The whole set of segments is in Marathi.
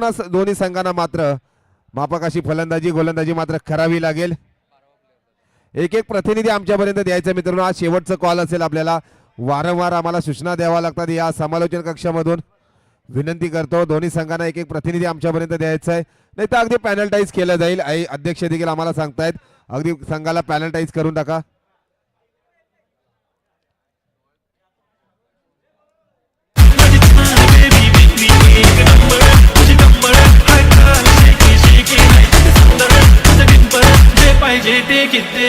दोन्ही संघांना मात्र मापकाशी फलंदाजी गोलंदाजी मात्र करावी लागेल. एक एक प्रतिनिधी आमच्यापर्यंत द्यायचा मित्रांनो. आज शेवटचं कॉल असेल आपल्याला. वारंवार आम्हाला सूचना द्याव्या लागतात या समालोचन कक्षामधून. विनंती करतो दोन्ही संघांना एक एक प्रतिनिधी आमच्यापर्यंत द्यायचा आहे. नाही तर अगदी पॅनलटाईज केलं जाईल. आई अध्यक्ष देखील आम्हाला सांगतायत. अगदी संघाला पॅनलटाईज करून टाका. पाहिजे ते किती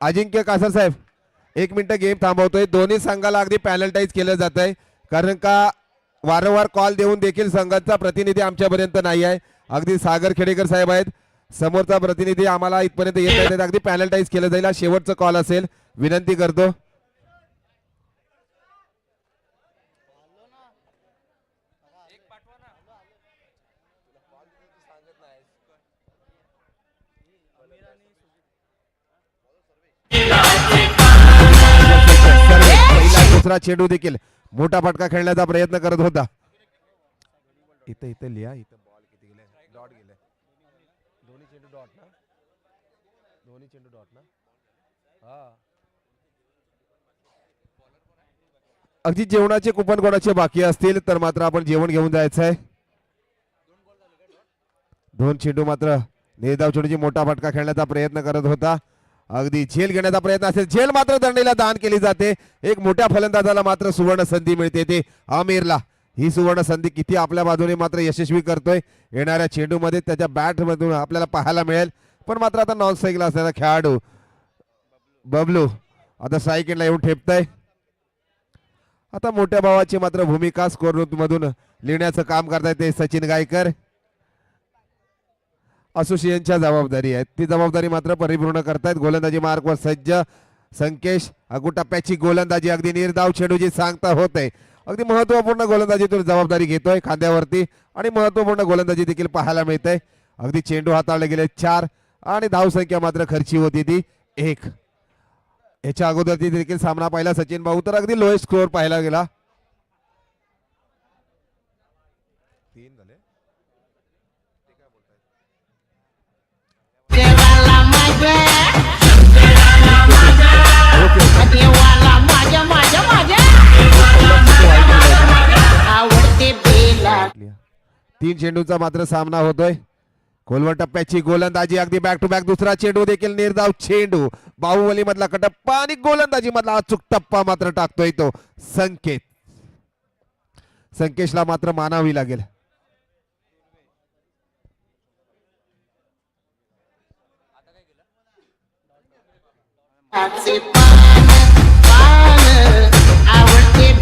अजिंक्य कासर साहेब एक मिनिट गेम थांबवतोय. दोन्ही संघाला अगदी पॅनलटाईज केलं जात आहे कारण का वारंवार कॉल देऊन देखील संघाचा प्रतिनिधी आमच्यापर्यंत नाही आहे. अगदी सागर खेडेकर साहेब आहेत. समोरचा प्रतिनिधी आम्हाला इथपर्यंत येत नाही अगदी पॅनलटाईज केलं जाईल. हा शेवटचं कॉल असेल. विनंती करतो. दुसरा चेंडू देखील मोठा फटका खेळण्याचा प्रयत्न करत होता. इथं इथं लिहा इथं बॉल किती गेले डॉट गेले दोन्ही चेंडू डॉट ना दोन्ही चेंडू डॉट ना? हा. अगदी जेवणाचे कुपन कोणाचे बाकी असतील तर मात्र आपण जेवण घेऊन जायचं आहे दोन चेंडू मात्र नेदाव चेंडूची मोठा फटका खेळण्याचा प्रयत्न करत होता. अगदी झेल घेण्याचा प्रयत्न असेल. झेल मात्र दंडीला दान केली जाते. एक मोठ्या फलंदाजाला मात्र सुवर्ण संधी मिळते ते आमिरला. ही सुवर्ण संधी किती आपल्या बाजूने मात्र यशस्वी करतोय. येणाऱ्या चेंडूमध्ये त्याच्या बॅटमधून आपल्याला पाहायला मिळेल. पण मात्र आता नॉन स्ट्राईकला असल्याचा खेळाडू. बबलू आता सायकलला येऊन ठेपतय. आता मोठ्या भावाची मात्र भूमिका स्कोर मधून लिहिण्याचं काम करतायत ते सचिन गायकर. असोसिएशनच्या जबाबदारी आहेत. ती जबाबदारी मात्र परिपूर्ण करतायत. गोलंदाजी मार्गवर सज्ज संकेश अगुटप्प्याची गोलंदाजी अगदी निर्धाव चेंडूची सांगता होते. अगदी महत्त्वपूर्ण गोलंदाजीतून जबाबदारी घेतोय खांद्यावरती आणि महत्त्वपूर्ण गोलंदाजी देखील पाहायला मिळते अगदी चेंडू हाताळले गेले चार. आणि धावसंख्या मात्र खर्ची होती ती एक. याच्या अगोदर ती देखील सामना पाहिला सचिन भाऊ तर अगदी लोएस्ट स्कोअर पाहायला गेला. तीन झाले. बेला तीन चेंडूचा मात्र सामना होतोय. खोलवर टप्प्याची गोलंदाजी अगदी बॅक टू बॅक दुसरा चेंडू देखील निर्धाव चेंडू. बाहुबली मधला कटप्पा आणि गोलंदाजी मधला अचूक टप्पा मात्र टाकतोय तो संकेत. संकेशला मात्र मानावी लागेल. आवडते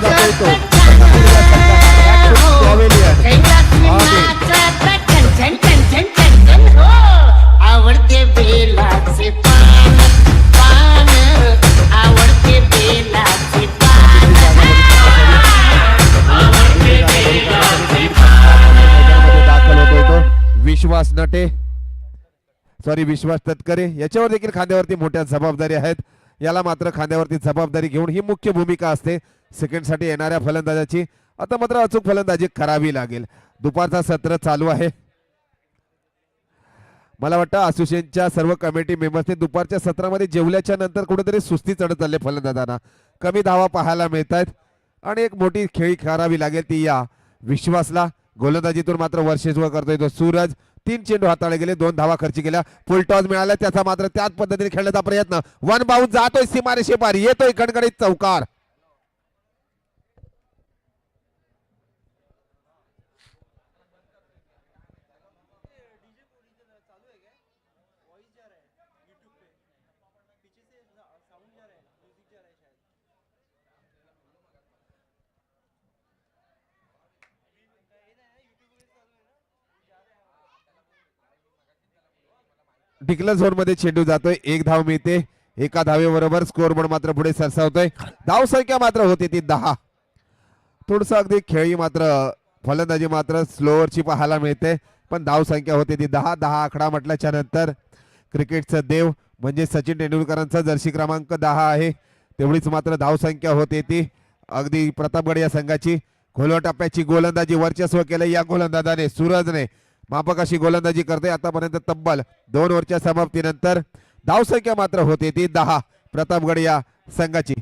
जातोय तो. पॅव्हिलियन. आवडते बेलाचे पान पान आवडते बेलाचे पान दाखल होतोय तो विश्वास नटे सॉरी विश्वास तटकरे. याच्यावर देखील खांद्यावरती मोठ्या जबाबदारी आहेत. याला मात्र खांद्यावरती जबाबदारी घेऊन ही मुख्य भूमिका असते. सेकंडसाठी येणाऱ्या फलंदाजाची. आता मात्र अचूक फलंदाजी करावी लागेल. दुपारचा सत्र चालू आहे. मला वाटतं असोसिएशनच्या सर्व कमिटी मेंबर्सने दुपारच्या सत्रामध्ये जेवल्याच्या नंतर कुठेतरी सुस्ती चढत चालले फलंदाजांना. कमी धावा पाहायला मिळत आहेत आणि एक मोठी खेळी करावी लागेल ती या विश्वासला. गोलंदाजीतून मात्र वर्षस्व करतोय तो सूरज. तीन चेंडू हाताळले गेले दोन धावा खर्च केल्या. फुल टॉस मिळाला त्याचा मात्र त्याच पद्धतीने खेळण्याचा प्रयत्न. वन बाउंड जातोय सीमारेषे पार येतोय कडकडीत चौकार. डिक्लर झोनमध्ये चेंडू जातोय. एक धाव मिळते. एका धावेबरोबर स्कोर बोर्ड मात्र पुढे सरसावतोय. धाव संख्या मात्र होते ती दहा. थोडस अगदी खेळी मात्र फलंदाजी मात्र स्लोअरची पाहायला मिळते. पण धाव संख्या होते ती दहा. दहा आकडा म्हटल्याच्या नंतर क्रिकेटचं देव म्हणजे सचिन तेंडुलकरांचा जर्सी क्रमांक दहा आहे. तेवढीच मात्र धाव संख्या होते ती. अगदी प्रतापगड या संघाची. खोलवा टप्प्याची गोलंदाजी वर्चस्व केलं या गोलंदाजाने सूरजने. मापक अशी गोलंदाजी करते. आतापर्यंत तब्बल दोन ओव्हरच्या समाप्तीनंतर धावसंख्या मात्र होते ती दहा प्रतापगड या संघाची.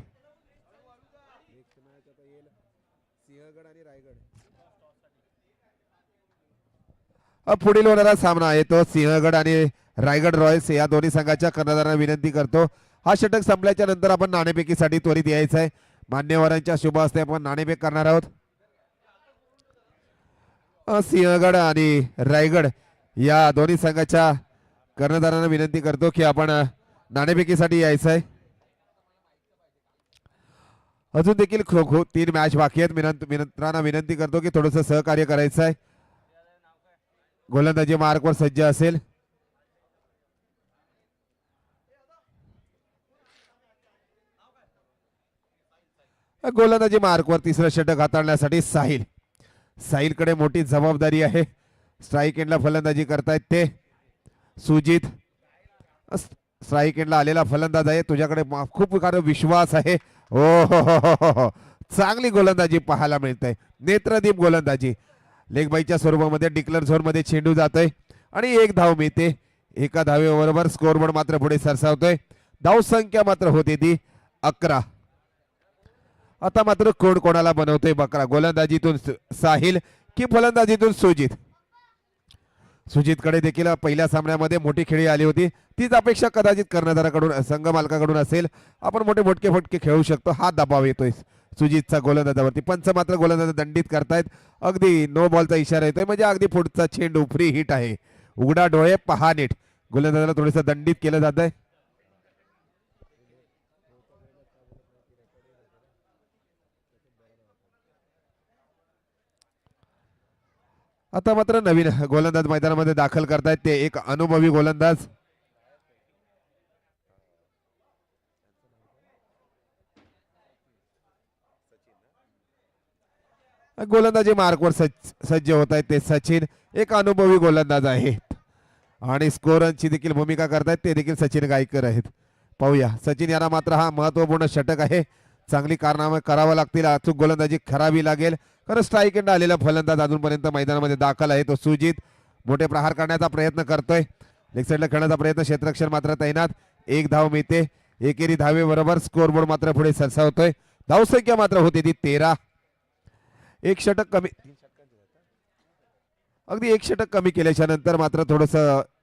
पुढील होणारा सामना आहे तो सिंहगड आणि रायगड रॉयल्स. या दोन्ही संघाच्या कर्णधारांना विनंती करतो. हा षटक संपल्याच्या नंतर आपण नाणेफेकीसाठी त्वरित यायचं आहे मान्यवरांच्या शुभ हस्ते आपण नाणेफेक करणार आहोत. सिंहगड आणि रायगड या दोन्ही संघाच्या कर्णधारांना विनंती करतो की आपण नाणेफेकीसाठी यायचं आहे. अजून देखील खो खो तीन मॅच बाकी आहेत. विनंत मित्रांना विनंती करतो की थोडंसं सहकार्य करायचं आहे. गोलंदाजी मार्कवर सज्ज असेल. गोलंदाजी मार्कवर तिसरं षटक हाताळण्यासाठी साहिल. साहिलकडे मोठी जबाबदारी आहे. स्ट्राईक एंडला फलंदाजी करतायत ते. सुजित स्ट्राईक एंडला आलेला फलंदाज आहे. तुझ्याकडे मा- खूप प्रकारे विश्वास आहे. ओ हो हो हो हो हो. चांगली गोलंदाजी पाहायला मिळते नेत्रदीप गोलंदाजी. लेगबाईच्या स्वरूपामध्ये डिक्लर झोनमध्ये चेंडू जातोय. आणि एक धाव मिळते. एका धावेबरोबर स्कोरबोर्ड मात्र पुढे सरसावतोय. धाव संख्या मात्र होते ती अकरा. आता मात्र कोण कोणाला बनवतोय बकरा? गोलंदाजीतून स- साहिल की फलंदाजीतून सुजित? सुजितकडे देखील पहिल्या सामन्यामध्ये मोठी खेळी आली होती. तीच अपेक्षा कदाचित कर्णधाराकडून संघ मालकाकडून असेल. आपण मोठे मोठके फटके खेळू शकतो. हा दबाव येतोय. सुजितचा गोलंदाजावरती. पंच मात्र गोलंदाज दंडित करतायत. अगदी नो बॉलचा इशारा येतोय. म्हणजे अगदी पुढचा चेंडू. फ्री हिट आहे. उघडा डोळे पहा नीट. गोलंदाजाला थोडंसं दंडित केलं जात आहे आता मात्र नवीन गोलंदाज मैदानामध्ये दाखल करतायत. ते एक अनुभवी गोलंदाज. गोलंदाजी मार्कवर सज्ज सज्ज होत आहेत ते सचिन. एक अनुभवी गोलंदाज आहेत. आणि स्कोरची देखील भूमिका करतायत. ते देखील सचिन गायकर आहेत. पाहूया. सचिन यांना मात्र हा महत्त्वपूर्ण षटक आहे. चांगली कारनामे करावं लागतील. अचूक गोलंदाजी करावी लागेल. कारण स्ट्राईक एंड आलेला फलंदाज अजूनपर्यंत मैदानामध्ये दाखल आहे. तो सुजित मोठे प्रहार करण्याचा प्रयत्न करतोय. लेग साईडला खेळण्याचा प्रयत्न क्षेत्ररक्षण मात्र तैनात. एक धाव मिळते. एकेरी धावे बरोबर स्कोरबोर्ड मात्र पुढे सरसावतोय. धावसंख्या मात्र होती ती तेरा. एक षटक कमी अगदी एक षटक कमी केल्याच्यानंतर मात्र थोडस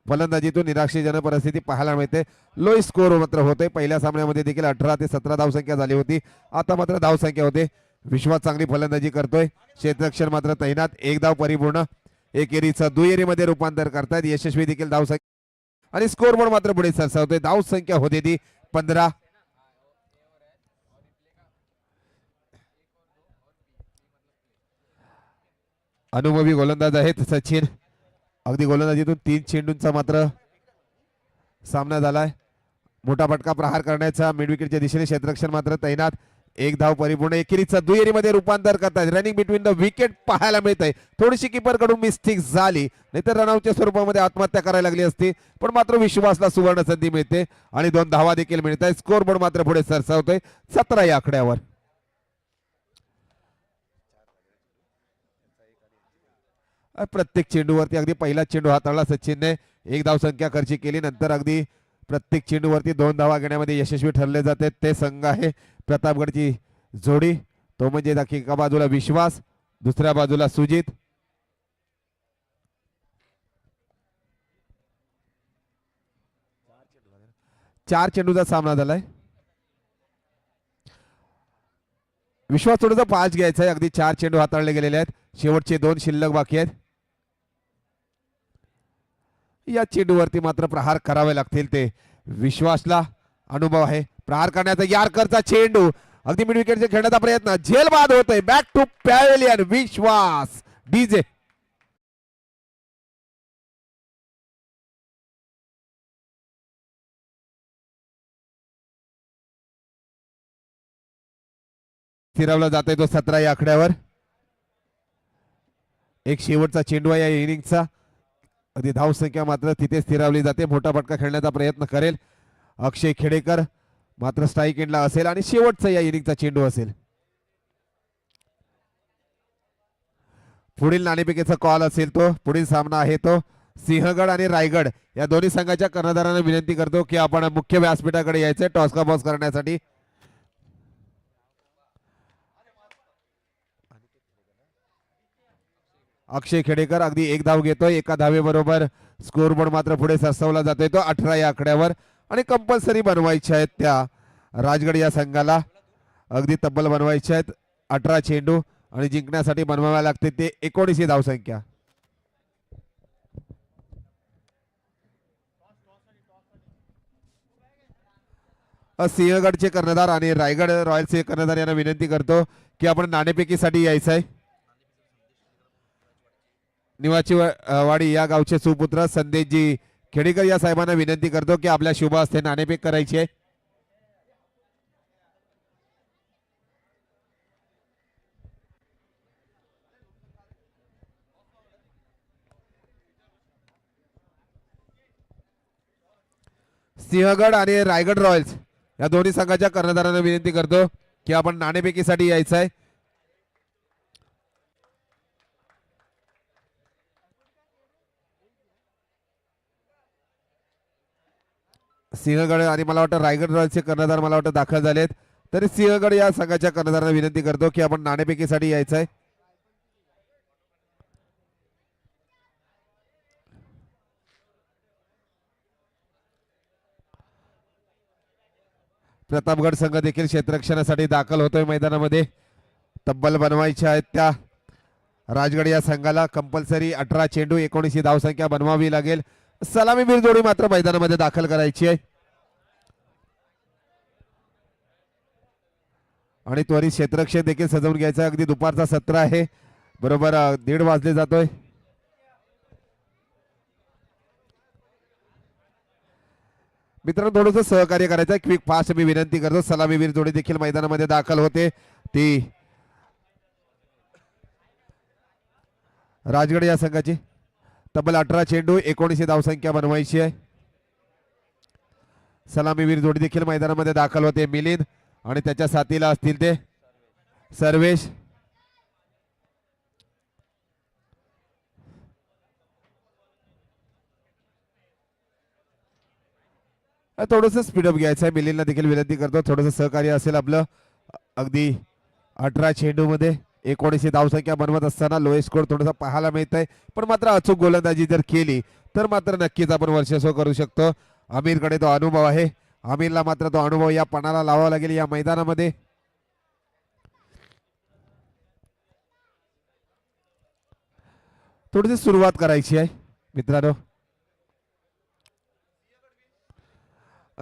फलंदाजीतून निराशेजनक परिस्थिती पाहायला मिळते. लो स्कोर मात्र होते. पहिल्या सामन्यामध्ये देखील अठरा ते सतरा धावसंख्या झाली होती. आता मात्र धावसंख्या होते. विश्वास चांगली फलंदाजी करतोय. क्षेत्रक्षण मात्र तैनात. एक धाव परिपूर्ण. एकेरीचं दुहेरीमध्ये रूपांतर करतायत. यशस्वी देखील धावसंख्या आणि स्कोर बोर्ड मात्र पुढे सरसावतोय. धावसंख्या होते ती पंधरा. अनुभवी गोलंदाज आहेत सचिन अगदी गोलंदाजीतून तीन चेंडूंचा मात्र सामना झालाय. मोठा फटका प्रहार करण्याचा मिडविकेटच्या दिशेने क्षेत्ररक्षण मात्र तैनात. एक धाव परिपूर्ण एकेरीचा दुहेरीमध्ये रूपांतर करतात रनिंग बिटवीन द विकेट पाहायला मिळत आहे थोडीशी किपरकडून मिस्टेक झाली. नाहीतर रनआउटच्या स्वरूपामध्ये आत्महत्या करायला लागली असती. पण मात्र विश्वासला सुवर्ण संधी मिळते. आणि दोन धावा देखील मिळत आहे स्कोर बोर्ड मात्र पुढे सरसावतोय. सतरा या आकड्यावर. प्रत्येक चेंडूवरती अगदी पहिला चेंडू हाताळला सचिनने. एक धाव संख्या खर्ची केली नंतर अगदी प्रत्येक चेंडूवरती दोन धावा घेण्यामध्ये यशस्वी ठरले जाते. ते संघ आहे प्रतापगडची जोडी. तो म्हणजे एका बाजूला विश्वास दुसऱ्या बाजूला सुजित. चार चेंडूचा सामना झालाय. विश्वास थोडंसं पाच घ्यायचं आहे. अगदी चार चेंडू हाताळले गेलेले आहेत. शेवटचे दोन शिल्लक बाकी आहेत. या चेंडूवरती मात्र प्रहार करावे लागतील ते. विश्वासला अनुभव आहे. प्रहार करण्याचा यारकरचा चेंडू. अगदी मिड विकेटचे खेळण्याचा प्रयत्न. झेलबाद होतोय. Back to pavilion Vishwas. DJ फिरवला जातोय तो सतरा या आकड्यावर एक शेवटचा चेंडू आहे या इनिंगचा अगदी धावसंख्या मात्र तिथे स्थिरावली जाते. मोठा फटका खेळण्याचा प्रयत्न करेल अक्षय खेडेकर. मात्र स्ट्राईक एंडला असेल आणि शेवटचा या इनिंगचा चेंडू असेल. पुढील नाणेफेकीचा कॉल असेल तो. पुढील सामना आहे तो. सिंहगड आणि रायगड या दोन्ही संघाच्या कर्णधारांना विनंती करतो की आपण मुख्य व्यासपीठाकडे यायचंय टॉस्का बॉस करण्यासाठी अक्षय खेडेकर अगदी एक धाव घेतोय एका धावेबरोबर स्कोअरबोर्ड मात्र पुढे सरसवला जातोय तो अठरा या आकड्यावर. आणि कंपल्सरी बनवायच्या आहेत त्या राजगड या संघाला. अगदी तब्बल बनवायच्या आहेत. अठरा चेंडू आणि जिंकण्यासाठी बनवाव्या लागते ते एकोणीसशे धावसंख्या सिंहगडचे कर्णधार आणि रायगड रॉयल्सचे कर्णधार यांना विनंती करतो की आपण नाणेपेकीसाठी यायचं आहे निवाची वाडी या गावचे सुपुत्र संदेशजी खेडेकर या साहेबांना विनंती करतो की आपल्या शुभ हस्ते नाणेफेक करायची आहे. सिंहगड आणि रायगड रॉयल्स या दोन्ही संघाच्या कर्णधारांना विनंती करतो की आपण नाणेफेकीसाठी यायचं आहे. सिंहगड आणि मला वाटतं रायगड रॉयल्सचे कर्णधार मला वाटतं दाखल झालेत. तरी सिंहगड या संघाच्या कर्णधारांना विनंती करतो की आपण नाणेपेकीसाठी यायचं आहे. प्रतापगड संघ देखील क्षेत्ररक्षणासाठी दाखल होतोय मैदानामध्ये. तब्बल बनवायच्या आहेत त्या. राजगड या संघाला कंपल्सरी अठरा चेंडू एकोणीसशे धावसंख्या बनवावी लागेल. सलामीवीर जोडी मात्र मैदानामध्ये दाखल करायची आहे. आणि त्वरित क्षेत्रक्षेत्र देखील सजवून घ्यायचं अगदी दुपारचा सत्र आहे. बरोबर दीड वाजले जातोय. मित्रांनो थोडंसं सहकार्य करायचं आहे. क्विक फास्ट मी विनंती करतो. सलामीवीर जोडी देखील मैदानामध्ये दाखल होते. ती राजगड या संघाची. तब्बल अठरा चेंडू एकोणीसशे धावसंख्या बनवायची आहे. सलामीवीर जोडी देखील मैदानामध्ये दाखल होते मिलिंद. आणि त्याच्या साथीला असतील ते सर्वेश. थोडस स्पीडअप घ्यायचं आहे. मिलिंदला देखील विनंती करतो. थोडंसं सहकार्य असेल आपलं. अगदी अठरा चेंडू मध्ये एकोणीसशे धावसंख्या बनवत असताना लोए स्कोर थोडासा पाहायला मिळत आहे पण मात्र अचूक गोलंदाजी जर केली तर मात्र नक्कीच आपण वर्चस्व करू शकतो. आमिरकडे तो अनुभव आहे. आमिरला मात्र तो अनुभव या पणाला लावावा लागेल या मैदानामध्ये. थोडीशी सुरुवात करायची आहे मित्रांनो.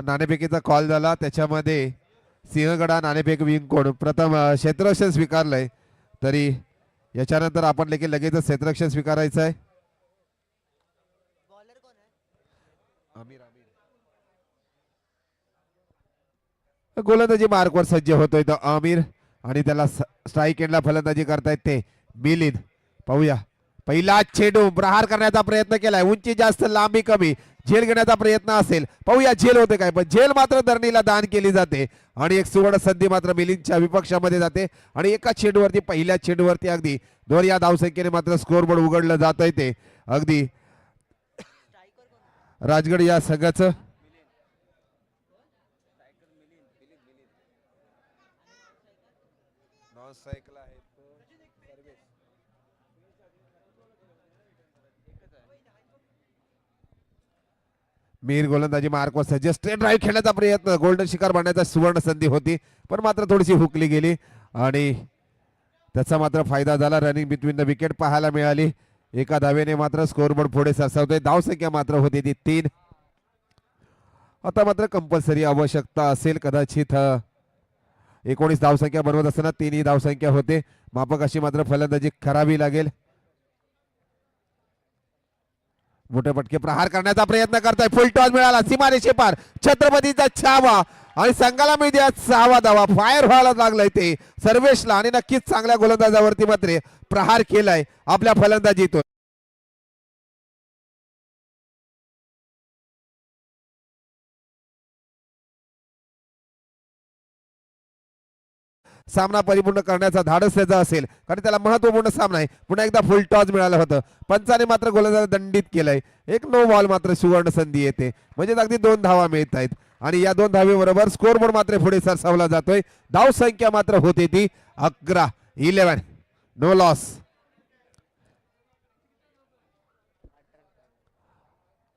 नाणेफेकीचा कॉल झाला. त्याच्यामध्ये सिंहगडा नाणेफेक विंग प्रथम अ, क्षेत्ररक्षण स्वीकारलंय. तरी याच्यानंतर आपण देखील लगेचच क्षेत्ररक्षण स्वीकारायचं आहे. आमिर, आमिर. गोलंदाजी मार्कवर सज्ज होतोय तो आमिर आणि त्याला स्ट्राईक एंडला फलंदाजी करतायत ते मिलिंद. पाहूया. पहिला चेंडू प्रहार करण्याचा प्रयत्न केलाय. उंची जास्त लांबी कमी. झेल घेण्याचा प्रयत्न असेल. पाहूया झेल होते काय पण झेल मात्र धरणीला दान केली जाते. आणि एक सुवर्ण संधी मात्र मिलिंदच्या विपक्षामध्ये जाते. आणि एका चेंडूवरती पहिल्या चेंडूवरती अगदी दोन या धावसंख्येने मात्र स्कोरबोर्ड उघडलं जात आहे ते. अगदी राजगड या सगळ्याचं मीर गोलंदाजी मार्कवर सज्ज स्ट्रेट ड्राईव्ह खेळण्याचा प्रयत्न. गोल्डन शिकार बनण्याचा सुवर्ण संधी होती पण मात्र थोडीशी हुकली गेली आणि त्याचा मात्र फायदा झाला. रनिंग बिटवीन द विकेट पाहायला मिळाली. एका धावेने मात्र स्कोरबोर्ड पुढे सरसावते धावसंख्या मात्र होती ती तीन. आता मात्र कंपल्सरी आवश्यकता असेल कदाचित एकोणीस धावसंख्या बनवत असताना तीनही धावसंख्या होते. मापक अशी मात्र फलंदाजी करावी लागेल. मोठे फटके प्रहार करण्याचा प्रयत्न करताय. फुल टॉस मिळाला. सीमारेषे पार छत्रपतीचा छावा आणि संघाला मिळते सहावा धावा. फायर व्हायला लागलाय ते. सर्वेशला आणि नक्कीच चांगल्या गोलंदाजावरती मात्र प्रहार केलाय आपल्या फलंदाजीतून. सामना परिपूर्ण करण्याचा धाडस त्याचा असेल. कारण त्याला महत्त्वपूर्ण सामना आहे. पुन्हा एकदा फुल टॉस मिळालं होतं. पंचाने मात्र गोलंदाज दंडित केलंय. एक नो बॉल मात्र सुवर्ण संधी येते. म्हणजे अगदी दोन धावा मिळत आहेत. आणि या दोन धावेबरोबर स्कोरबोर्ड मात्र पुढे सरसावला जातोय. धाव संख्या मात्र होते ती अकरा इलेव्हन नो लॉस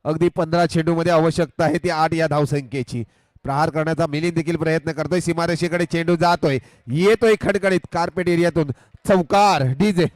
अगदी पंधरा चेंडूमध्ये आवश्यकता आहे ती आठ या धावसंख्येची. प्रहार करण्याचा मिलिंद देखील प्रयत्न करतोय. सीमारेषेकडे चेंडू जातोय. येतोय खडखडीत कार्पेट एरियातून चौकार डीजे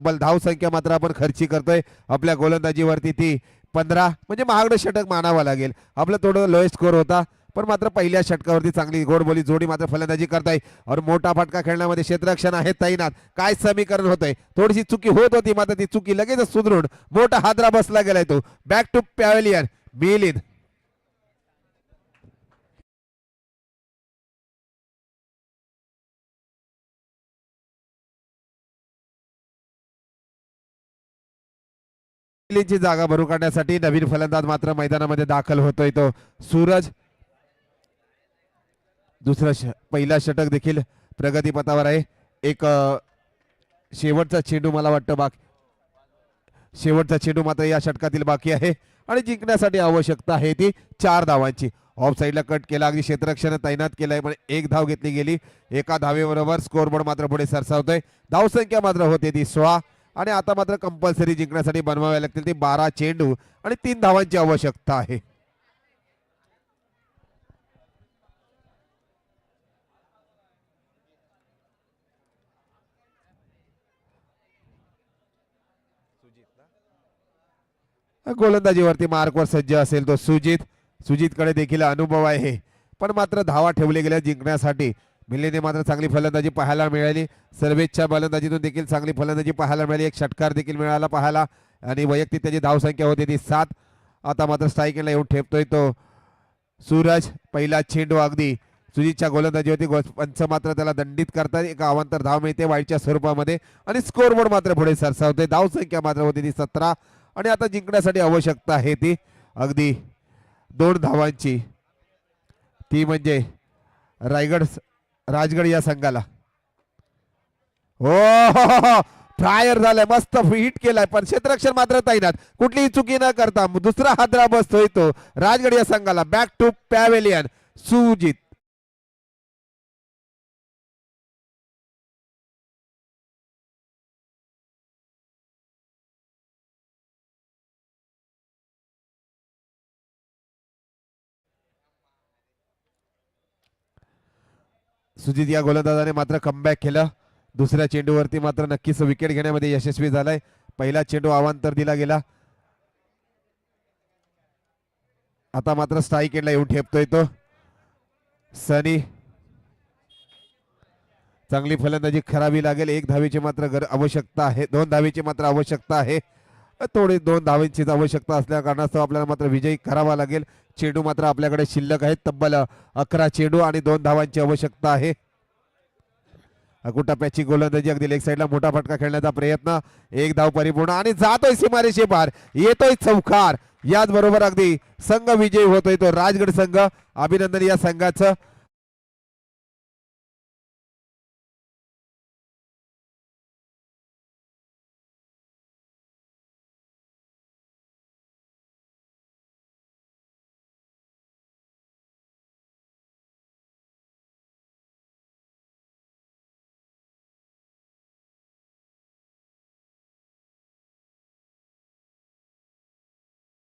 बल धाव संख्या मात्र आपण खर्ची करतोय. आपल्या गोलंदाजीवरती ती पंधरा म्हणजे महागडं षटक मानावं लागेल. आपलं थोडं लोएस्ट स्कोर होता. पण मात्र पहिल्या षटकावरती चांगली गोडबोली जोडी मात्र फलंदाजी करताय. और मोठा फटका खेळण्यामध्ये क्षेत्ररक्षण आहे तैनात. काय समीकरण होतंय? थोडीशी चुकी होत होती मात्र ती चुकी लगेच सुधरून मोठा हादरा बसला गेलाय तो. Back to pavilion Milind. जागा भरून काढण्यासाठी नवीन फलंदाज मात्र मैदानामध्ये दाखल होतोय तो. सूरज दुसरा श पहिला षटक देखील प्रगतीपथावर आहे. एक शेवटचा चेंडू मला वाटतं बाकी शेवटचा चेंडू मात्र या षटकातील बाकी आहे. आणि जिंकण्यासाठी आवश्यकता आहे ती चार धावांची. ऑफ साईडला कट केला. अगदी क्षेत्ररक्षण तैनात केलाय पण एक धाव घेतली गेली. एका धावेबरोबर स्कोरबोर्ड मात्र पुढे सरसावतोय. धावसंख्या मात्र होते ती सोळा. आणि आता मात्र कंपल्सरी जिंकण्यासाठी बनवाव्या लागतील ती बारा चेंडू. आणि तीन धावांची आवश्यकता आहे. गोलंदाजीवरती मार्कवर सज्ज असेल तो सुजित. सुजितकडे देखील अनुभव आहे. पण मात्र धावा ठेवले गेल्या जिंकण्यासाठी. मिल्लीने मात्र चांगली फलंदाजी पाहायला मिळाली. सर्वेच्छा फलंदाजीतून देखील चांगली फलंदाजी पाहायला मिळाली. एक षटकार देखील मिळाला पाहायला. आणि वैयक्तिक त्याची धावसंख्या होती ती सात. आता मात्र स्ट्राईकिंगला येऊन ठेपतोय तो सूरज. पहिला चेंडू अगदी सुजितच्या गोलंदाजीवरती गो- पंच मात्र त्याला दंडित करतात. एक अवांतर धाव मिळते वाईटच्या स्वरूपामध्ये. आणि स्कोरबोर्ड मात्र पुढे सरसावते धावसंख्या मात्र होती ती सतरा. आणि आता जिंकण्यासाठी आवश्यकता आहे ती अगदी दोन धावांची. ती म्हणजे रायगड राजगड या संघाला. हो फ्रायर झालाय मस्त हिट केलाय पण क्षेत्ररक्षण मात्र तैनात. कुठलीही चुकी न करता दुसरा हादरा बसतोय तो राजगड या संघाला. Back to pavilion Sujit. Sujit या गोलंदाजाने मात्र कमबॅक केलं. दुसऱ्या चेंडूवरती मात्र नक्कीच विकेट घेण्यामध्ये यशस्वी झालाय. पहिला चेंडू अवांतर दिला गेला. आता मात्र स्ट्राईक एंडला येऊन ठेपतोय तो. सनी. चांगली फलंदाजी खराबी लागेल. एक धावेची मात्र गर आवश्यकता आहे. दोन धावेची मात्र आवश्यकता आहे. थोडी दोन धावेंचीच आवश्यकता असल्या कारणास्तव आपल्याला मात्र विजयी करावा लागेल. चेंडू मात्र आपल्याकडे शिल्लक आहेत. तब्बल अकरा चेंडू आणि दोन धावांची आवश्यकता आहे. अकुटाप्याची गोलंदाजी अगदी लेग साईडला मोठा फटका खेळण्याचा प्रयत्न. एक धाव परिपूर्ण आणि जातोय सीमारेषे पार. येतोय चौकार याच बरोबर अगदी संघ विजयी होतोय तो राजगड संघ. अभिनंदन या संघाचं.